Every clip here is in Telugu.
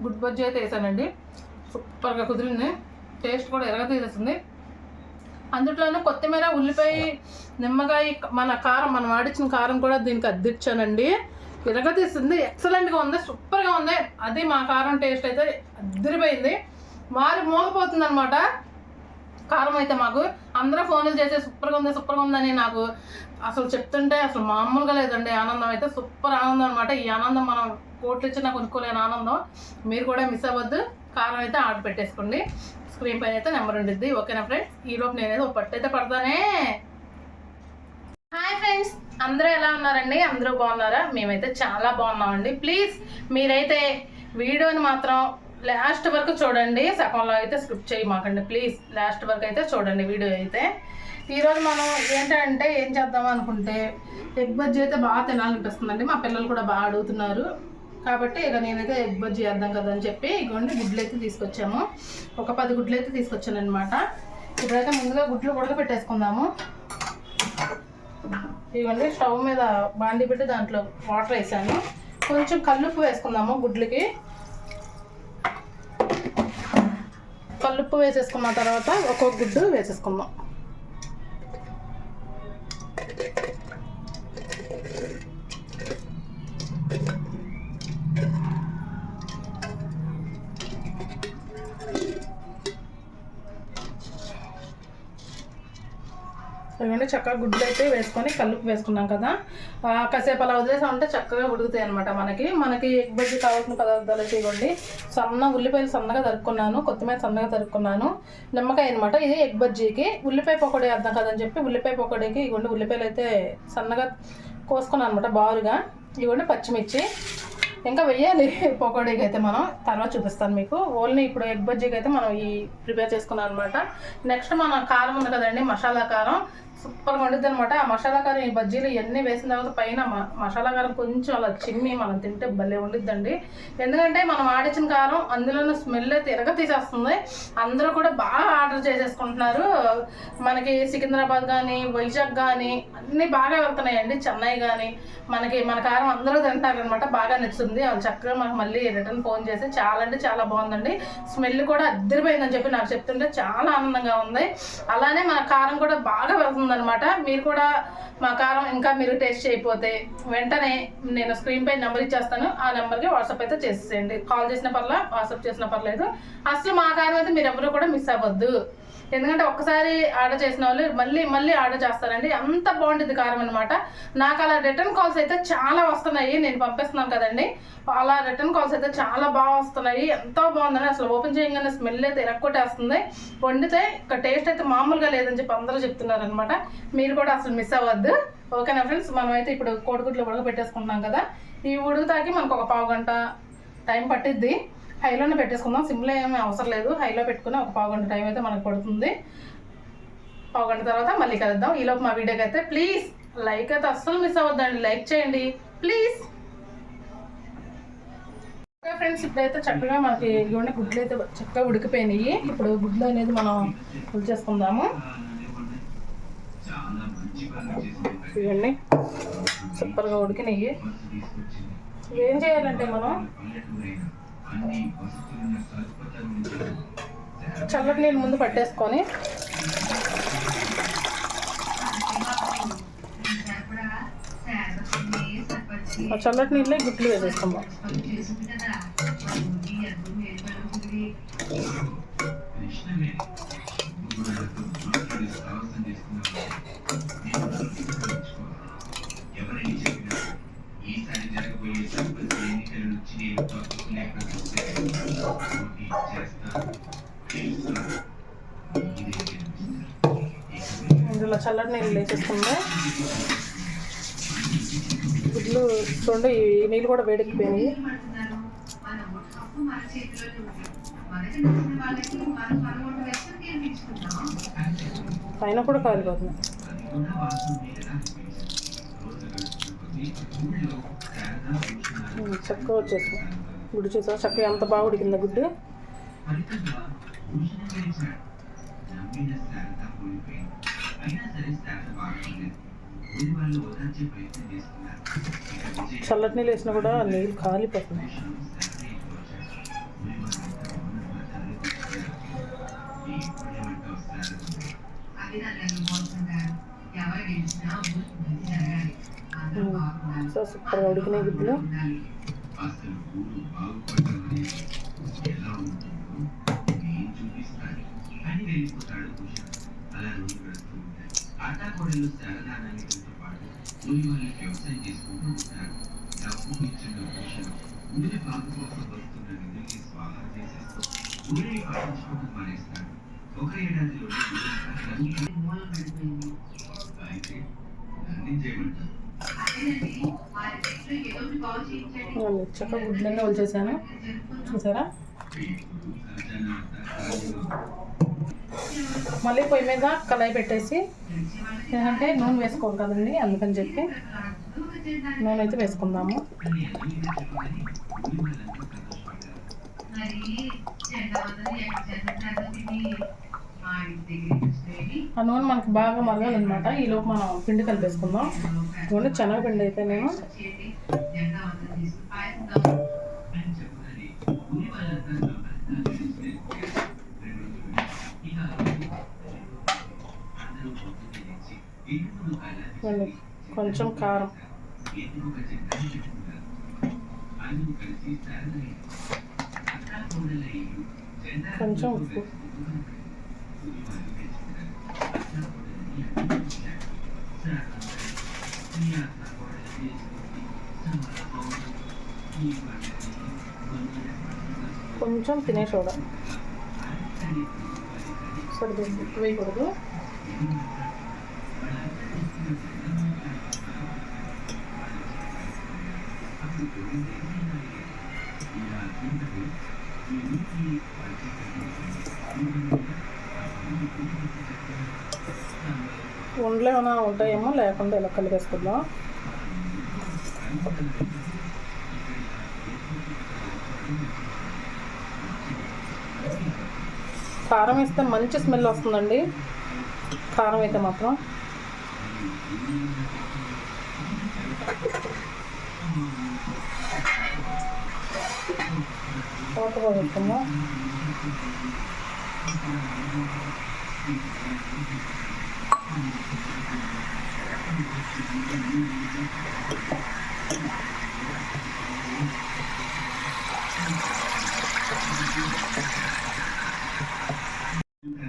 గుడ్ బజ్జీ అయితే వేసానండి. సూపర్గా కుదిరింది. టేస్ట్ కూడా ఎరగ తీసేస్తుంది అందులోనే కొత్తిమీర ఉల్లిపాయ నిమ్మకాయ మన కారం మనం ఆడించిన కారం కూడా దీనికి అద్దిచ్చానండి. ఇరగతీస్తుంది ఎక్సలెంట్గా ఉంది. సూపర్గా ఉంది. అది మా కారం టేస్ట్ అయితే అద్దరిపోయింది మారి మోగపోతుంది అనమాట కారం అయితే మాకు. అందరూ ఫోన్లు చేసి సూపర్గా ఉంది సూపర్గా ఉందని నాకు అసలు చెప్తుంటే అసలు మామూలుగా లేదండి. ఆనందం అయితే సూపర్ ఆనందం అనమాట ఈ ఆనందం మనం కోట్లు నాకు కొనుక్కోలేని ఆనందం. మీరు కూడా మిస్ అవ్వద్దు. కారం అయితే ఆర్డర్ పెట్టేసుకోండి. స్క్రీన్ పైన అయితే నెంబర్ ఉండిద్ది. ఓకేనా ఫ్రెండ్స్? ఈ లోపు నేనైతే ఒక పట్టు అయితే పడతానే. Hi friends. అందరూ ఎలా ఉన్నారండి? అందరూ బాగున్నారా? మేమైతే చాలా బాగున్నామండి. ప్లీజ్ మీరైతే వీడియోని మాత్రం లాస్ట్ వరకు చూడండి. సగంలో అయితే స్క్రిప్ట్ చేయి మాకండి ప్లీజ్ లాస్ట్ వరకు అయితే చూడండి వీడియో అయితే. ఈరోజు మనం ఏంటంటే ఏం చేద్దాం అనుకుంటే ఎగ్ బజ్జీ అయితే బాగా తినాలనిపిస్తుందండి. మా పిల్లలు కూడా బాగా అడుగుతున్నారు. కాబట్టి ఇక నేనైతే ఎగ్ బజ్జీ చేద్దాం కదా అని చెప్పి ఇగోండి గుడ్లు అయితే తీసుకొచ్చాము. ఒక పది గుడ్లు అయితే తీసుకొచ్చాను అనమాట ఇప్పుడైతే ముందుగా గుడ్లు ఉడకబెట్టేసుకుందాము. ఇవ్వండి స్టవ్ మీద బాండి పెట్టి దాంట్లో వాటర్ వేసాను. కొంచెం కల్లుప్పు వేసుకుందాము గుడ్లకి. కల్లుప్పు వేసేసుకున్న తర్వాత ఒక్కొక్క గుడ్డు వేసేసుకుందాం. చక్కగా గుడ్లు అయితే వేసుకొని కలుపు వేసుకున్నాం కదా. కాసేపు అలా వదిలేసాం ఉంటే చక్కగా ఉడుకుతాయి అనమాట మనకి. మనకి ఎగ్ బజ్జీ కావాల్సిన పదార్థాలు అయితే సన్న ఉల్లిపాయలు సన్నగా తరుక్కున్నాను. కొత్తిమీర సన్నగా తరుక్కున్నాను. నిమ్మకాయ అనమాట ఇది ఎగ్ బజ్జీకి. ఉల్లిపాయ పకోడీ అర్థం కదని చెప్పి ఉల్లిపాయ పకోడీకి ఇవ్వండి ఉల్లిపాయలు అయితే సన్నగా కోసుకున్నాను అనమాట బారుగా ఇవ్వండి పచ్చిమిర్చి. ఇంకా వెయ్యాలి. పకోడీకి అయితే మనం. తర్వాత చూపిస్తాను మీకు. ఓన్లీ ఇప్పుడు ఎగ్ బజ్జీకి అయితే మనం ఈ ప్రిపేర్ చేసుకున్నాం అనమాట నెక్స్ట్ మన కారం ఉంది కదండి మసాలా కారం. సూపర్గా వండుద్ది అనమాట ఆ మసాలా కారం ఈ బజ్జీలు ఇవన్నీ వేసిన తర్వాత పైన మ- మసాలా కారం కొంచెం అలా చిమ్మి మనం తింటే భలే ఉండిద్దండి ఎందుకంటే మనం ఆడించిన కారం అందులోనే స్మెల్ అయితే తీసేస్తుంది అందరూ కూడా బాగా ఆర్డర్ చేసేసుకుంటున్నారు. మనకి సికింద్రాబాద్ కానీ వైజాగ్ కానీ అన్నీ బాగా వెళ్తున్నాయండి. చెన్నై కానీ మనకి మన కారం అందరూ తింటారనమాట బాగా నచ్చుతుంది. ఉంది చక్కగా మాకు మళ్ళీ రిటర్న్ ఫోన్ చేసి చాలా అంటే చాలా బాగుందండి. స్మెల్ కూడా అద్దరిపోయిందని చెప్పి నాకు చెప్తుంటే చాలా ఆనందంగా ఉంది. అలానే మన కారం కూడా బాగా వెళ్తుంది అనమాట మీరు కూడా మా కారం ఇంకా మీరు టేస్ట్ చేయకపోతే వెంటనే నేను స్క్రీన్ పై నెంబర్ ఇచ్చేస్తాను. ఆ నెంబర్కి వాట్సాప్ అయితే చేసేయండి. కాల్ చేసిన పర్లా వాట్సాప్ చేసిన పర్లేదు. అసలు మా కారం అయితే మీరు ఎవరు కూడా మిస్ అవ్వద్దు. ఎందుకంటే ఒక్కసారి ఆర్డర్ చేసిన వాళ్ళు మళ్ళీ మళ్ళీ ఆర్డర్ చేస్తారండి. అంత బాగుంటుంది కారం అనమాట నాకు అలా రిటర్న్ కాల్స్ అయితే చాలా వస్తున్నాయి. నేను పంపిస్తున్నాను కదండి. అలా రిటర్న్ కాల్స్ అయితే చాలా బాగా వస్తున్నాయి. ఎంతో బాగుందని అసలు ఓపెన్ చేయగానే స్మెల్ అయితే ఎరక్కొట్టేస్తుంది. వండితే ఇక టేస్ట్ అయితే మామూలుగా లేదని చెప్పి అందరూ చెప్తున్నారు అనమాట మీరు కూడా అసలు మిస్ అవ్వద్దు. ఓకేనా ఫ్రెండ్స్ మనం అయితే ఇప్పుడు కోడిగుడ్లు ఉడక పెట్టేసుకున్నాం కదా. ఈ ఉడుకుతాకి మనకు ఒక పావు గంట టైం పట్టిద్ది. హైలోనే పెట్టేసుకుందాం. సిమ్లో ఏమీ అవసరం లేదు. హైలో పెట్టుకుని ఒక పావు గంట టైం అయితే మనకు పడుతుంది. పావు గంట తర్వాత మళ్ళీ కలుద్దాం. ఈలోపు మా వీడియోకి అయితే ప్లీజ్ లైక్ అయితే అస్సలు మిస్ అవ్వద్దండి. లైక్ చేయండి. ప్లీజ్ ఫ్రెండ్స్ ఇప్పుడైతే చక్కగా మనకి ఇవన్నీ గుడ్లు అయితే చక్కగా ఉడికిపోయినాయి. ఇప్పుడు గుడ్లు అనేది మనం ఫుల్ చేసుకుందాము. ఇవన్నీ సూపర్గా ఉడికినాయి. ఏం చేయాలంటే మనం చల్లటి నీళ్ళు ముందు పట్టేసుకొని చల్లటి నీళ్ళే గుడ్లు వేసేసుకుందాం. ఇందులో చల్లటి నీళ్ళు వేసేసుకుందాం గుడ్లు చూడండి ఈ నీళ్ళు కూడా వేడెక్కిపోయినాయి. పైన కూడా కాలిపోతుంది ఉన్న చక్కగా వచ్చేసి. గుడ్డు చూసా చక్కగా ఎంత బాగా ఉడికిందా గుడ్డు? చల్లటి నీళ్ళు వేసినా కూడా నీళ్ళు కాలిపోతుంది సో సూపర్గా గడుస్తూ గుడ్లు. ఆటాకోడలు శారదానానికతో పాటు ఊరి వాళ్ళు వ్యవసాయం చేసుకుంటూ ఉంటారు డబ్బు ఇచ్చిన కుషాల్ ఊరి బాగు కోసం వస్తున్న నిధులకి స్వాహా చేసేస్తూ ఊరిని పట్టించుకోవడం మానేస్తాడు ఒక ఏడాదిలో అయితే నన్ను అయితే చక్కగా గుడ్లన్నీ వలిచేసాను చూసారా? మళ్ళీ పొయ్యి మీద కళాయి పెట్టేసి ఏంటంటే నూనె వేసుకోవాలి కదండి అందుకని చెప్పి నూనె అయితే వేసుకుందాము. ఆ నూనె మనకి బాగా మరగాలన్నమాట. ఈ లోపు మనం పిండి కలిపేసుకుందాం. నూనె శనగపిండి అయితే నేను కొంచెం కారం. కొంచెం ఉప్పు. కొంచెం తినే సోడా సరిపోయింది ఎక్కువ వేయకూడదు ఉండలు ఏమైనా ఉంటాయేమో లేకుండా ఇలా కలిపేసుకుందాం. కారం వేస్తే మంచి స్మెల్ వస్తుందండి. కారం అయితే మాత్రం. తోటగా పెట్టుకుందాం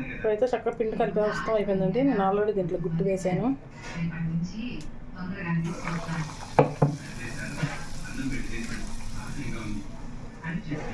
ఇప్పుడైతే చక్కగా పిండి కలిపి వస్తాం అయిపోయిందండి. నేను ఆల్రెడీ దీంట్లో గుడ్డు వేసాను. అని చెప్పి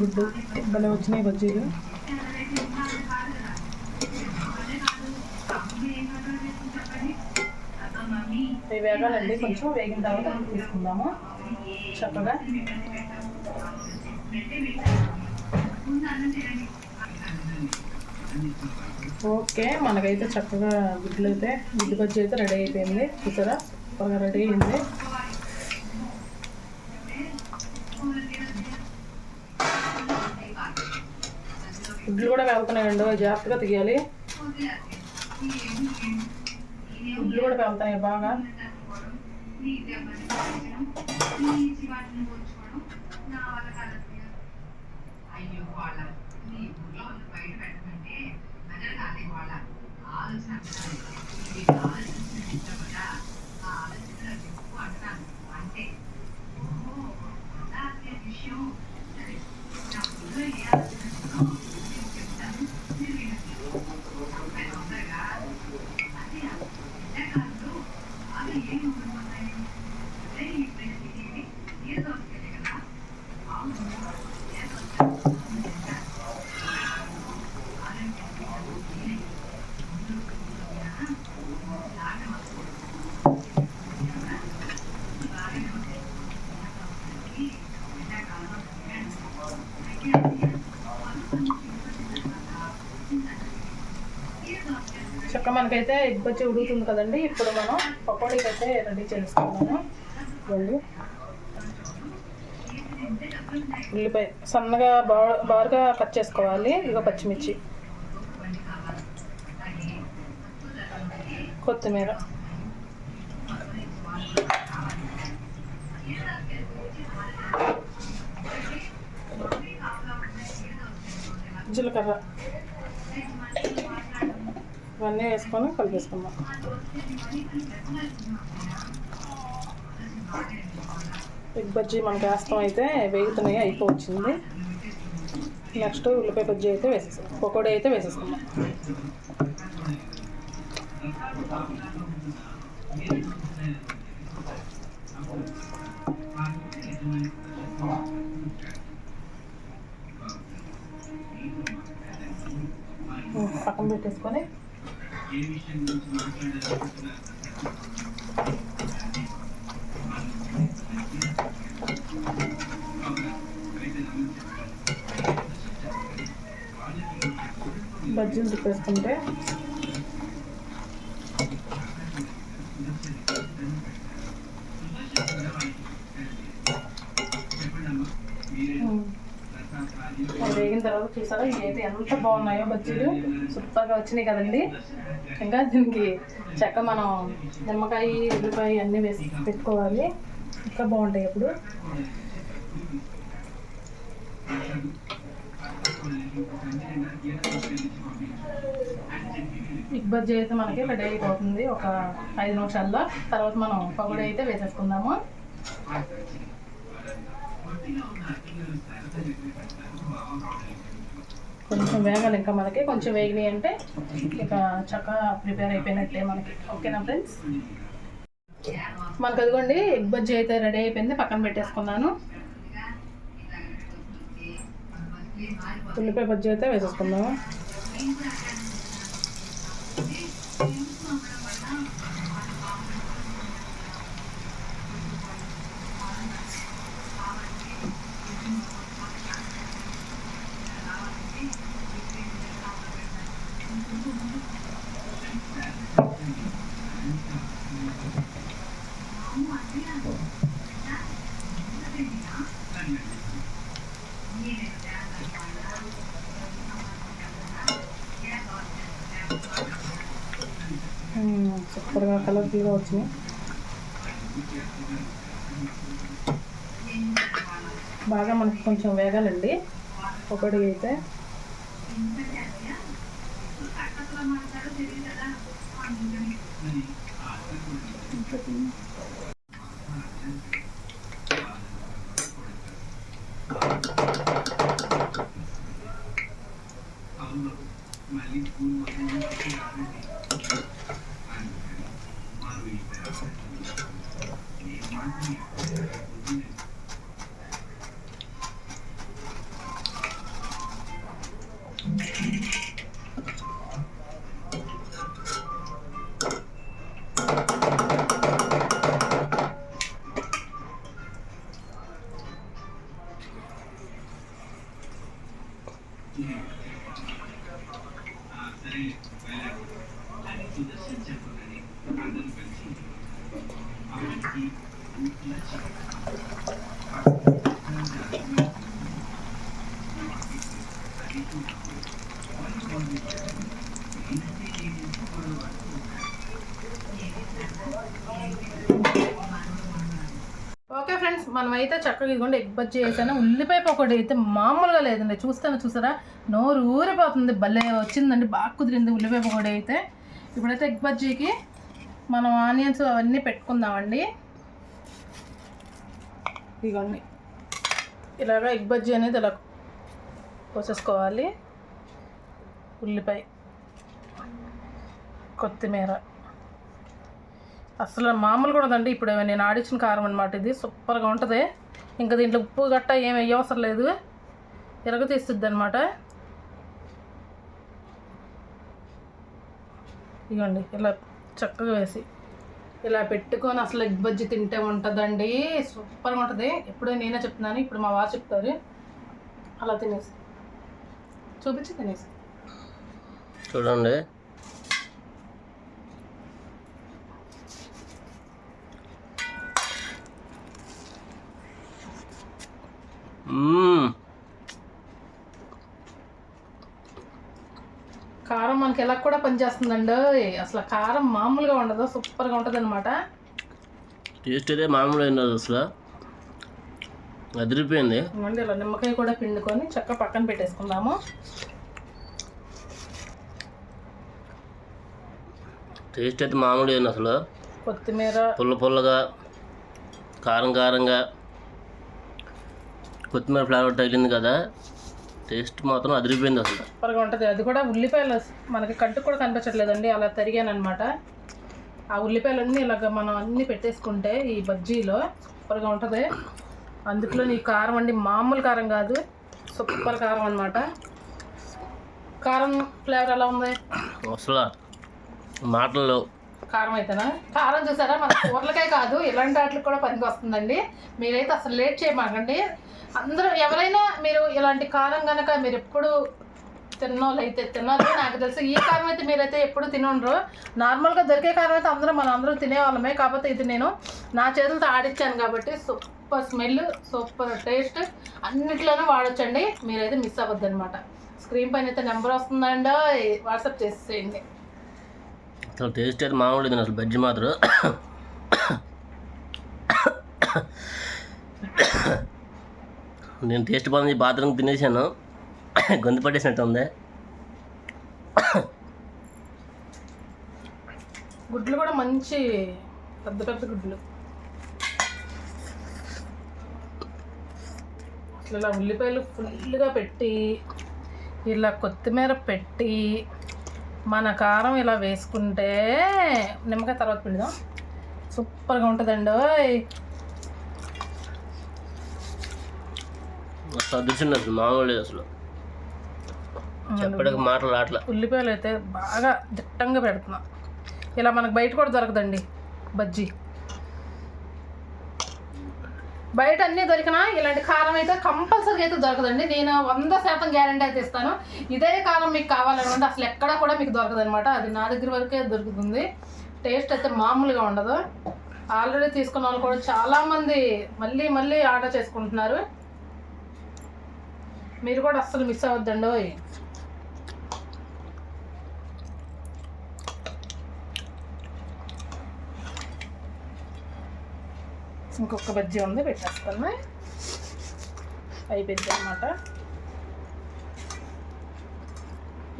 గుడ్డు. భలే వచ్చినాయి బజ్జీలు. ఇవి వేగాలండి కొంచెం వేగిన తర్వాత తీసుకుందాము. చక్కగా. ఓకే మనకైతే చక్కగా గుడ్లు అయితే గుడ్డు బజ్జీ అయితే రెడీ అయిపోయింది. చూసారా? త్వరగా రెడీ అయింది. గుడ్లు కూడా వెళ్తున్నాయండి జాగ్రత్తగా తీయాలి. గుడ్లు కూడా వెళ్తాయి బాగా. అయ్యో వాళ్ళ నీ ఊర్లో ఉన్న బయట పెట్టమంటే ప్రజలు కాదే వాళ్ళ ఆలోచన ఇది ఆలోచించిన కదా ఆ ఆలోచన చెప్పు అంటున్నాను అంటే ఓహో అలా అసలు విషయం సరే నా ఊళ్ళో ఏ ఆలోచన ఉందో నేను చెప్తాను మీరు వినండి అబ్బాయి తొందరగా అదే ఎండాకాలంలో బాగా ఏమి ఉంటున్నాయి అదే ఈ ప్రతి నీరు దోసుకెళ్ళే కదా అవును ఏ దోసుకెళ్ళి మనకైతే ఎగ్ బజ్జీ ఉడుగుతుంది కదండి ఇప్పుడు మనం పకోడీకి అయితే రెడీ చేసుకున్నాము వెళ్ళి ఉల్లిపాయ సన్నగా బా బారుగా కట్ చేసుకోవాలి ఇక పచ్చిమిర్చి. కొత్తిమీర. జీలకర్ర. ఇవన్నీ వేసుకొని కలిపేసుకుందాం. ఎగ్ బజ్జీ మనకి వేస్తాం అయితే వేగుతున్నాయి అయిపోవచ్చింది. నెక్స్ట్ ఉల్లిపాయ బజ్జీ అయితే వేసేసాం పకోడీ అయితే వేసేసుకుందాం. పక్కన పెట్టేసుకొని ఏ విషయం గురించి మాట్లాడాలనుకుంటున్నారు బజ్జీలు తిప్పేసుకుంటే వేగిన తర్వాత చూసారా ఇవి అయితే ఎంత బాగున్నాయో బజ్జీలు. సూపర్గా వచ్చినాయి కదండి. ఇంకా దీనికి చెక్క మనం నిమ్మకాయ ఉల్లిపాయ అన్నీ వేసి పెట్టుకోవాలి. ఇంకా బాగుంటాయి అప్పుడు. ఎగ్ బజ్జీ అయితే మనకి రెడీ అయిపోతుంది. ఒక ఐదు నిమిషాల్లో. తర్వాత మనం పకోడీ అయితే వేసేసుకుందాము. కొంచెం వేగాలి ఇంకా మనకి. కొంచెం వేగినాయి అంటే ఇక చక్కగా ప్రిపేర్ అయిపోయినట్టే మనకి. ఓకేనా ఫ్రెండ్స్? మనకు అదిగోండి ఎగ్ బజ్జీ అయితే రెడీ అయిపోయింది. పక్కన పెట్టేసుకున్నాను. ఉల్లిపాయ బజ్జీ అయితే వేసేసుకుందాము? సూపర్గా వచ్చినాయి. బాగా మనకు కొంచెం వేగాలండి. ఒకటి అయితే. అవును మళ్ళీ ఓకే ఫ్రెండ్స్ మనమైతే చక్కగా ఇదిగోండి ఎగ్ బజ్జీ వేసాను ఉల్లిపాయ పకోడీ అయితే మామూలుగా లేదండి. చూస్తాను చూసారా? నోరు ఊరిపోతుంది. భలే వచ్చిందండి. బాగా కుదిరింది ఉల్లిపాయ పకోడీ అయితే. ఇప్పుడైతే ఎగ్ బజ్జీకి మనం ఆనియన్స్ అవన్నీ పెట్టుకుందామండి. ఇదిగోండి. ఇలాగ ఎగ్ బజ్జీ అనేది ఇలా పోసేసుకోవాలి ఉల్లిపాయ కొత్తిమీర. అసలు మామూలు కూడా అండి ఇప్పుడు నేను ఆడించిన కారం అనమాట ఇది. సూపర్గా ఉంటుంది. ఇంకా దీంట్లో ఉప్పు గట్ట ఏమి వేయవసరం లేదు. ఇరగ తీస్తుంది అనమాట ఇవ్వండి ఇలా చక్కగా వేసి. ఇలా పెట్టుకొని అసలు ఎగ్ బజ్జి తింటే ఉంటుందండి. సూపర్గా ఉంటుంది. ఎప్పుడో నేనే చెప్తున్నాను. ఇప్పుడు మా వారు చెప్తారు. అలా తినేసి. చూపించి తినేసి. చూడండి. కారం మనకి ఎలా కూడా పనిచేస్తుందండి? అసలు కారం మామూలుగా ఉండదు సూపర్గా ఉంటుంది అనమాట టేస్ట్ అదే మామూలుగా అయినది అసలు. అదిరిపోయింది. ఇలా నిమ్మకాయ కూడా పిండుకొని చక్క పక్కన పెట్టేసుకుందాము. టేస్ట్ అయితే మామూలు అయిన అసలు. కొత్తిమీర. పుల్ల పుల్లగా కారం కారంగా కొత్తిమీర ఫ్లేవర్ తగిలింది కదా టేస్ట్ మాత్రం అదిరిపోయింది అసలు. సూపర్గా ఉంటుంది. అది కూడా ఉల్లిపాయలు మనకి కంటికి కూడా కనిపించట్లేదండి అలా తరిగాను అనమాట ఆ ఉల్లిపాయలన్నీ ఇలాగ మనం అన్నీ పెట్టేసుకుంటే ఈ బజ్జీలో సూపర్గా ఉంటుంది. అందులో ఈ కారం అండి మామూలు కారం కాదు సూపర్ కారం అనమాట కారం ఫ్లేవర్ ఎలా ఉంది? అసలు మాటల్లో. కారం అయితేనా? కారం చూసారా? మన కూరలకే కాదు ఇలాంటి వాటికి కూడా పనికి వస్తుందండి. మీరైతే అసలు లేట్ చేయమాకండి. అందరూ ఎవరైనా మీరు ఇలాంటి కారం కనుక మీరు ఎప్పుడు తిన్నోళ్ళు అయితే తిన్నారు నాకు తెలుసు. ఈ కారం అయితే మీరైతే ఎప్పుడు తినుండ్రు. నార్మల్గా దొరికే కారం అయితే అందరూ మన అందరూ తినేవాళ్ళమే. కాకపోతే ఇది నేను నా చేతులతో ఆడిచ్చాను కాబట్టి సూపర్ స్మెల్ సూపర్ టేస్ట్. అన్నిట్లోనూ వాడొచ్చండి. మీరైతే మిస్ అవ్వద్దు అనమాట స్క్రీన్ పైన అయితే నెంబర్ వస్తుందండో. వాట్సాప్ చేసేయండి. అసలు టేస్ట్ అయితే మామూలు లేదు అసలు బజ్జి మాత్రం. నేను టేస్ట్ బాగుంది బాత్రూమ్ తినేసాను. గొంతు పట్టేసినట్టు ఉంది. గుడ్లు కూడా మంచి పెద్ద పెద్ద గుడ్లు. ఇట్లా ఇలా ఉల్లిపాయలు ఫుల్గా పెట్టి ఇలా కొత్తిమీర పెట్టి మన కారం ఇలా వేసుకుంటే నిమ్మకాయ తర్వాత పిండుదాం. సూపర్గా ఉంటుందండి అసలు మామూలు అసలు. చెప్పడానికి మాటలు ఉల్లిపాయలు అయితే బాగా దిట్టంగా పెడుతున్నా. ఇలా మనకు బయట కూడా దొరకదండి బజ్జీ. బయట అన్నీ దొరికినా ఇలాంటి కారం అయితే కంపల్సరీ అయితే దొరకదండి. నేను వంద శాతం గ్యారంటీ అయితే ఇస్తాను. ఇదే కారం మీకు కావాలనుకుంటే అసలు ఎక్కడా కూడా మీకు దొరకదు అనమాట అది నా దగ్గర వరకే దొరుకుతుంది. టేస్ట్ అయితే మామూలుగా ఉండదు. ఆల్రెడీ తీసుకున్న వాళ్ళు కూడా చాలామంది మళ్ళీ మళ్ళీ ఆర్డర్ చేసుకుంటున్నారు. మీరు కూడా అస్సలు మిస్ అవ్వద్దండి ఇంకొక బజ్జీ ఉంది పెట్టేస్తాను అయిపోయింది అనమాట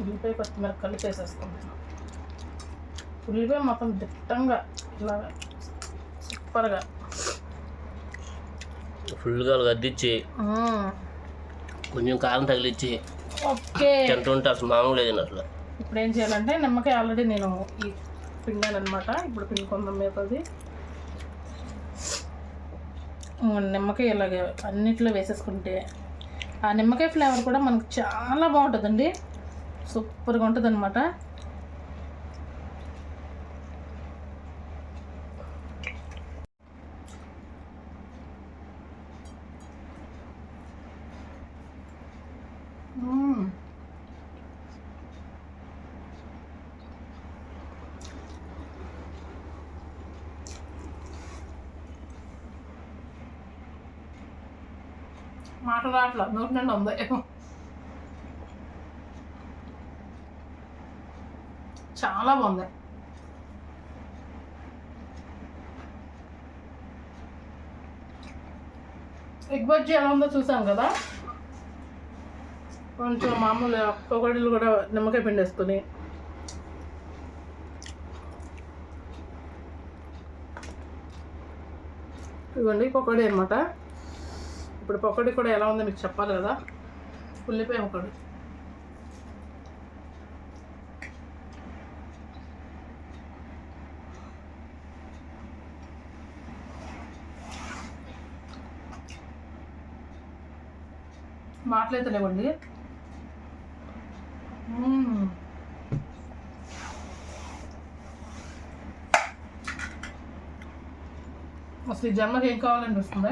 ఉల్లిపాయ కొత్తిమీర కలిపి వేసేసుకుంటాను ఉల్లిపాయ మొత్తం దిట్టంగా ఇలా సూపర్గా. ఫుల్గా గద్దిచ్చి. కొంచెం కారం తగిలిచ్చి ఓకే. తింటుంటే అసలు మామూలు లేదు అసలు. ఇప్పుడు ఏం చేయాలంటే నిమ్మకాయ ఆల్రెడీ నేను ఈ పిండాను అనమాట ఇప్పుడు పిండుకుందాం మిగతాది ఉమ్, నిమ్మకాయ ఇలాగే అన్నిట్లో వేసేసుకుంటే ఆ నిమ్మకాయ ఫ్లేవర్ కూడా మనకు చాలా బాగుంటుందండి. సూపర్గా ఉంటుంది అనమాట మాటలు రావట్లా నోటి నిండా ఉంది చాలా బాగుంది ఎగ్ బజ్జీ ఎలా ఉందో చూసాం కదా కొంచెం మామూలు పొగడీలు కూడా నిమ్మకాయ పిండేసుకొని ఇవ్వండి పకోడీ అనమాట ఇప్పుడు పకోడీ కూడా ఎలా ఉందో మీకు చెప్పాలి కదా? ఉల్లిపాయ పకోడీ మాట్లాడతలేవండి. అసలు ఈ జన్మకి ఏం కావాలనిపిస్తుంది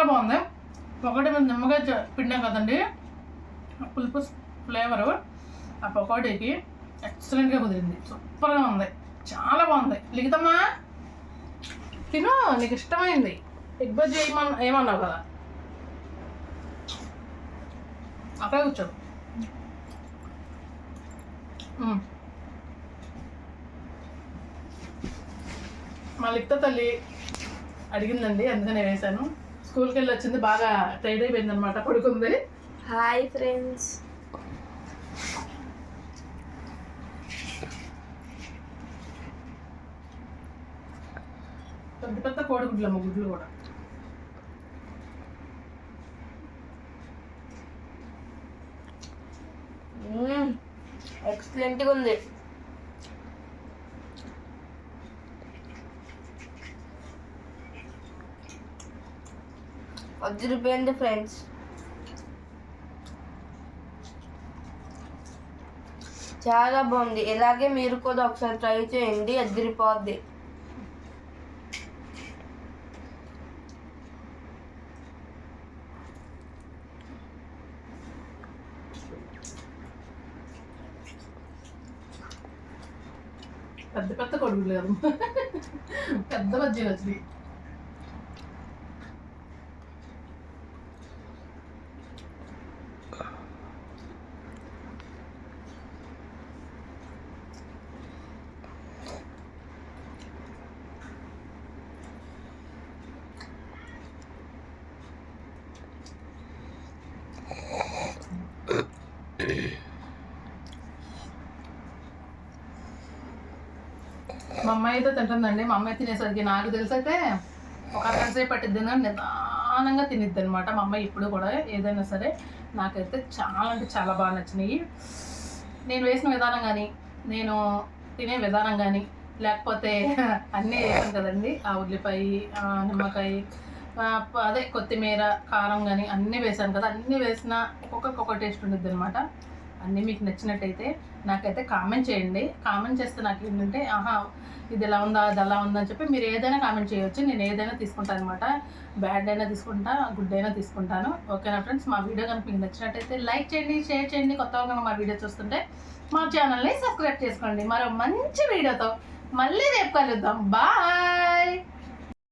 చాలా బాగుంది. ఒకటి మీద నిమ్మకాయ పిండాం కదండి. పులుపు ఫ్లేవరు. ఆ పకోడీకి ఎక్సలెంట్గా కుదిరింది. సూపర్గా ఉంది. చాలా బాగుంది. లిఖితమ్మా? తిను నీకు ఇష్టమైంది. ఎగ్ బజ్జీ ఏమన్నా ఏమన్నావు కదా? అక్కడే కూర్చో. మా లిఖిత తల్లి అడిగిందండి అందుకనే వేశాను. స్కూల్కి వెళ్ళి వచ్చింది బాగా టైడ్ అయిపోయింది అనమాట పడుకుంది. Hi friends. పెద్ద పెద్ద కోడిగుడ్లు అమ్మ గుడ్లు కూడా. ఎక్సలెంట్గా ఉంది. అదిరిపోయింది ఫ్రెండ్స్ చాలా బాగుంది. ఇలాగే మీరు కూడా ఒకసారి ట్రై చేయండి అదిరిపోద్ది పెద్ద పెద్ద కొడుకులు కాదు పెద్ద మధ్యలో వచ్చినాయి మా అమ్మాయి అయితే తింటుందండి మా అమ్మాయి తినేసరికి నాకు తెలిసైతే ఒక అరసేపు పట్టిద్ది నిదానంగా తినిద్ది అనమాట మా అమ్మాయి ఇప్పుడు కూడా ఏదైనా సరే నాకైతే చాలా అంటే చాలా బాగా నచ్చినాయి. నేను వేసిన విధానం కానీ నేను తినే విధానం కానీ లేకపోతే అన్నీ వేసాను కదండి. ఆ ఉల్లిపాయ నిమ్మకాయ అదే కొత్తిమీర కారం కానీ అన్నీ వేసాను కదా. అన్నీ వేసిన ఒక్కొక్క టేస్ట్ ఉండిద్ది అనమాట అన్నీ మీకు నచ్చినట్టయితే నాకైతే కామెంట్ చేయండి. కామెంట్ చేస్తే నాకు ఏంటంటే ఆహా ఇది ఎలా ఉందా అది ఎలా ఉందా అని చెప్పి మీరు ఏదైనా కామెంట్ చేయొచ్చు. నేను ఏదైనా తీసుకుంటాను అనమాట బ్యాడ్ అయినా తీసుకుంటా గుడ్ అయినా తీసుకుంటాను. ఓకేనా ఫ్రెండ్స్ మా వీడియో కనుక మీకు నచ్చినట్టయితే లైక్ చేయండి షేర్ చేయండి. కొత్తగా కనుక మా వీడియో చూస్తుంటే మా ఛానల్ని సబ్స్క్రైబ్ చేసుకోండి. మరో మంచి వీడియోతో మళ్ళీ రేపు కలుద్దాం. బాయ్